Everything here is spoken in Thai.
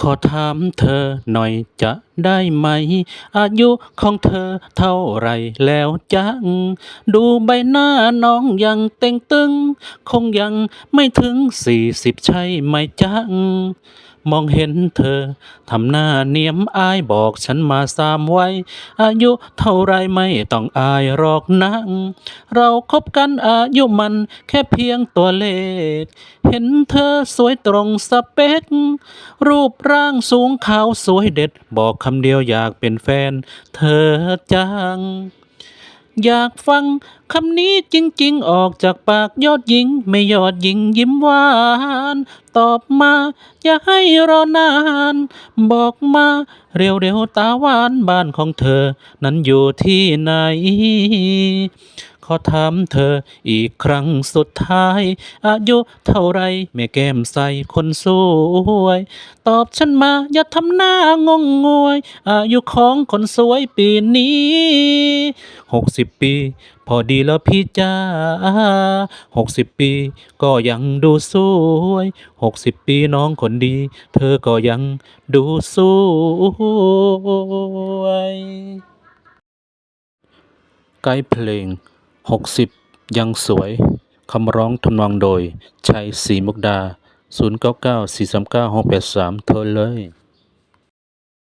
ขอถามเธอหน่อยจะได้ไหม อายุของเธอเท่าไรแล้วจัง ดูใบหน้าน้องยังเต่งตึง คงยังไม่ถึงสี่สิบใช่ไหมจัง มองเห็นเธอ ทำหน้าเนียมอายบอกฉันมาสามไวัยอายุเท่าไรไม่ต้องอายหรอกนะเราคบกันอายุมันแค่เพียงตัวเลข เห็นเธอสวยตรงสเปค รูปร่างสูงขาวสวยเด็ด บอกคำเดียวอยากเป็นแฟน เธอจัง อยากฟังคำนี้จริง ๆ ออกจากปากยอดหญิง ไม่ยอดหญิงยิ้มหวาน ตอบมา อย่าให้รอนาน บอกมา เร็ว ๆ ตาหวานบ้านของเธอ นั้นอยู่ที่ไหน ขอถามเธออีกครั้งสุดท้าย อายุเท่าไรแม่แก้มใสคนสวย ตอบฉันมาอย่าทำหน้างงงวย อายุของคนสวยปีนี้หกสิบปี พอดีแล้วพี่จ้าหกสิบปี ก็ยังดูสวยหกสิบปีน้องคนดี เธอก็ยังดูสวยไกด์เพลง 60 ยังสวย คำร้องทำนองโดย ชัยศรีมุกดา 0 9 9 4 3 9 6 8 3 โทรเลย